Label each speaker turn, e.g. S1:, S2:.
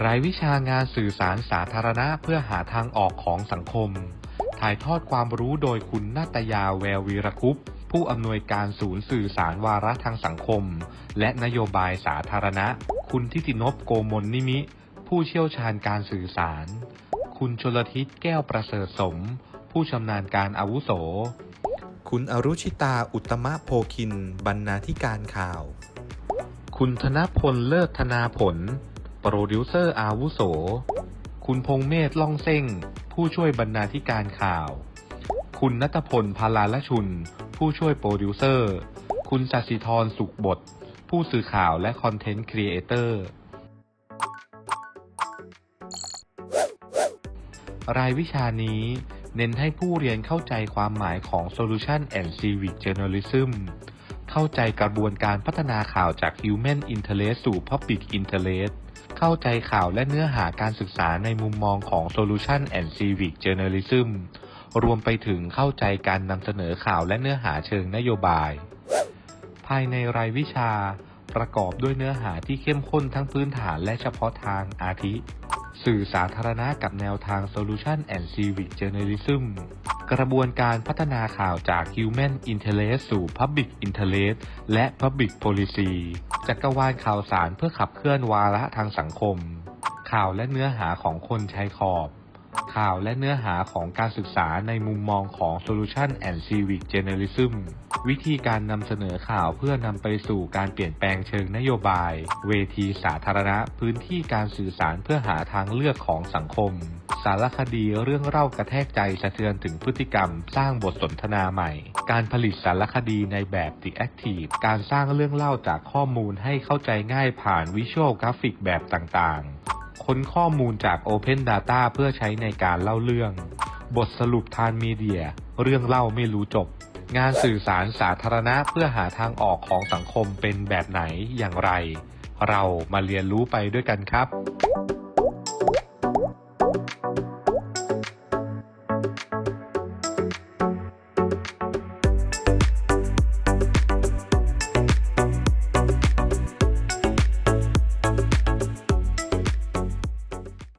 S1: รายวิชางานสื่อสารสาธารณะเพื่อหาทางออกของสังคม ถ่ายทอดความรู้โดยคุณนาตยาแวววีรคุปต์ผู้อำนวยการศูนย์สื่อสารวาระทางสังคม และนโยบายสาธารณะ คุณทิตินพโกมลนิมิ ผู้เชี่ยวชาญการสื่อสาร คุณชลทิศแก้วประเสริฐสม ผู้ชำนาญการอาวุโส
S2: คุณอรุชิตาอุตตมะโพคิน บรรณาธิการข่าว
S1: คุณธนพลเลิศธนาผล โปรดิวเซอร์อาวุโส คุณพงเมธล่องเส้ง ผู้ช่วยบรรณาธิการข่าว คุณนัตพลพาลาลชุน ผู้ช่วยโปรดิวเซอร์ คุณสัสิธรสุขบทผู้สื่อข่าวและคอนเทนต์ครีเอเตอร์ รายวิชานี้เน้นให้ผู้เรียนเข้าใจความหมายของ Solution and Civic Journalism เข้าใจกระบวนการพัฒนาข่าวจาก Human Interest สู่ Public Interest เข้าใจข่าวและเนื้อหาการศึกษาในมุมมองของ Solution and Civic Journalism รวมไปถึงเข้าใจการนำเสนอข่าวและเนื้อหาเชิงนโยบาย ภายในรายวิชา ประกอบด้วยเนื้อหาที่เข้มข้นทั้งพื้นฐานและเฉพาะทางอาทิ สื่อสาธารณะกับแนวทาง Solution and Civic Journalism กระบวนการพัฒนาข่าวจาก Human Interest สู่ Public Interest และ Public Policy จักรวาลข่าวสารเพื่อขับเคลื่อนวาระทางสังคม ข่าวและเนื้อหาของคนชายขอบ ข่าวและเนื้อหาของการศึกษาในมุมมองของ Solution and Civic Journalism วิธีการนำเสนอข่าวเพื่อนำไปสู่การเปลี่ยนแปลงเชิงนโยบาย เวทีสาธารณะ พื้นที่การสื่อสารเพื่อหาทางเลือกของสังคม สารคดีเรื่องเล่ากระแทกใจสะเทือนถึงพฤติกรรม สร้างบทสนทนาใหม่ การผลิตสารคดีในแบบ The Active การสร้างเรื่องเล่าจากข้อมูลให้เข้าใจง่ายผ่านวิชวลกราฟิกแบบต่างๆ ค้นข้อมูลจาก Open Data เพื่อใช้ในการเล่าเรื่อง บทสรุปทานมีเดีย เรื่องเล่าไม่รู้จบ งานสื่อสารสาธารณะเพื่อหาทางออกของสังคมเป็นแบบไหนอย่างไร เรามาเรียนรู้ไปด้วยกันครับ